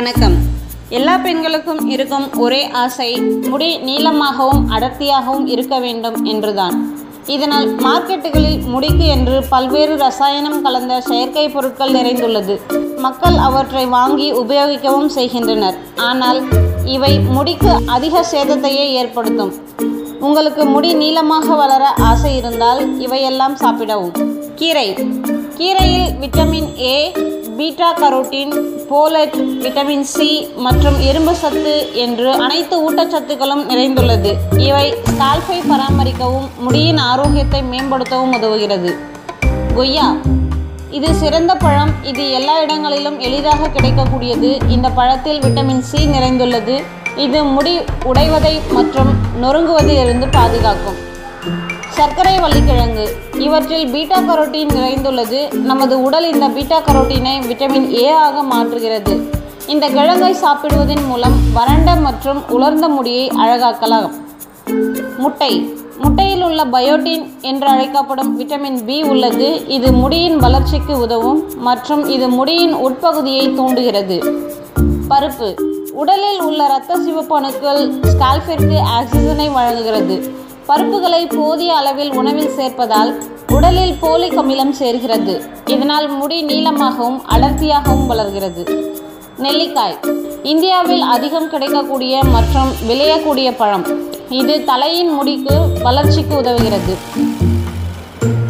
வணக்கம். எல்லா பெண்களுக்கும் இருக்கும் ஒரே ஆசை முடி நீளமாகவும் அடர்த்தியாகவும் இருக்க வேண்டும் என்றுதான். இதனால் மார்க்கெட்டுகளில் முடிக்கு என்று பல்வேறு ரசாயனம் கலந்த செயற்கை பொருட்கள் நிறைந்துள்ளது. மக்கள் அவற்றை வாங்கி உபயோகிக்கவும் செய்கின்றனர். ஆனால் இவை முடிக்கு அதிக சேதத்தையே ஏற்படுத்தும். உங்களுக்கு முடி நீளமாக வளர ஆசை இருந்தால் இவையெல்லாம் சாப்பிடவும். கீரை. கீரையில் vitamin A beta carotene folate vitamin C மற்றும் இரும்பு சத்து என்று அனைத்து ஊட்டச்சத்துக்களும் நிறைந்துள்ளது. இவை ஸ்கால்ஃபை பராமரிக்கவும் முடியின் ஆரோக்கியத்தை மேம்படுத்தவும் உதவுகிறது. கொய்யா. இது சிறந்த பழம். இது எல்லா இடங்களிலும் எளிதாக கிடைக்கக்கூடியது. இந்த பழத்தில் விட்டமின் சி நிறைந்துள்ளது. இது முடி உடைவதை மற்றும் நொறுங்குவதிலிருந்து பாதுகாக்கும். சர்க்கரை வள்ளிக்கிழங்கு. இவற்றில் பீட்டா கரோட்டின் நிறைந்துள்ளது. நமது உடல் இந்த பீட்டா கரோட்டினை விட்டமின் ஏ ஆக மாற்றுகிறது. இந்த கிழங்கை சாப்பிடுவதன் மூலம் வறண்ட மற்றும் உலர்ந்த முடியை அழகாக்கலாம். முட்டை. முட்டையில் உள்ள பயோட்டின் என்று அழைக்கப்படும் விட்டமின் பி உள்ளது. இது முடியின் வளர்ச்சிக்கு உதவும் மற்றும் இது முடியின் உட்பகுதியை தூண்டுகிறது. பருப்பு. உடலில் உள்ள இரத்த சிவப்பு அணுக்கள் ஸ்கால்பிற்கு ஆக்சிஜனை வழங்குகிறது. பருப்புகளை போதிய அளவில் உணவில் சேர்ப்பதால் உடலில் போலிக் அமிலம் சேர்கிறது. இதனால் முடி நீளமாகவும் அடர்த்தியாகவும் வளர்கிறது. நெல்லிக்காய். இந்தியாவில் அதிகம் கிடைக்கக்கூடிய மற்றும் விளையக்கூடிய பழம். இது தலையின் முடிக்கு வளர்ச்சிக்கு உதவுகிறது.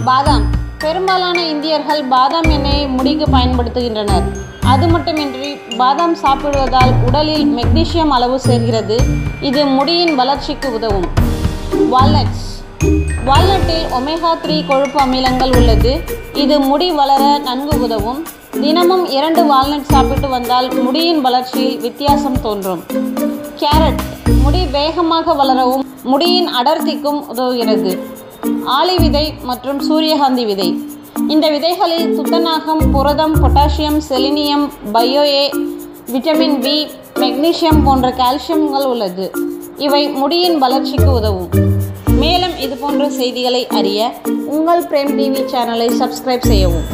பாதாம். பெரும்பாலான இந்தியர்கள் பாதாம் எண்ணெயை முடிக்கு பயன்படுத்துகின்றனர். அது மட்டுமின்றி பாதாம் சாப்பிடுவதால் உடலில் மெக்னீசியம் அளவு சேர்கிறது. இது முடியின் வளர்ச்சிக்கு உதவும். வால்நட்ஸ் வால்நட்டில் ஒமேகா த்ரீ கொழுப்பு அமிலங்கள் உள்ளது. இது முடி வளர நன்கு உதவும். தினமும் இரண்டு வால்நட் சாப்பிட்டு வந்தால் முடியின் வளர்ச்சியில் வித்தியாசம் தோன்றும். கேரட் முடி வேகமாக வளரவும் முடியின் அடர்த்திக்கும் உதவுகிறது. ஆளி விதை மற்றும் சூரியகாந்தி விதை. இந்த விதைகளில் துத்தநாகம் புரதம் பொட்டாசியம் செலினியம் பயோஏ விட்டமின் பி மெக்னீசியம் போன்ற கால்சியம்கள் உள்ளது. இவை முடியின் வளர்ச்சிக்கு உதவும். மேலும் இது போன்ற செய்திகளை அறிய உங்கள் பிரேம் டிவி சேனலை சப்ஸ்கிரைப் செய்யவும்.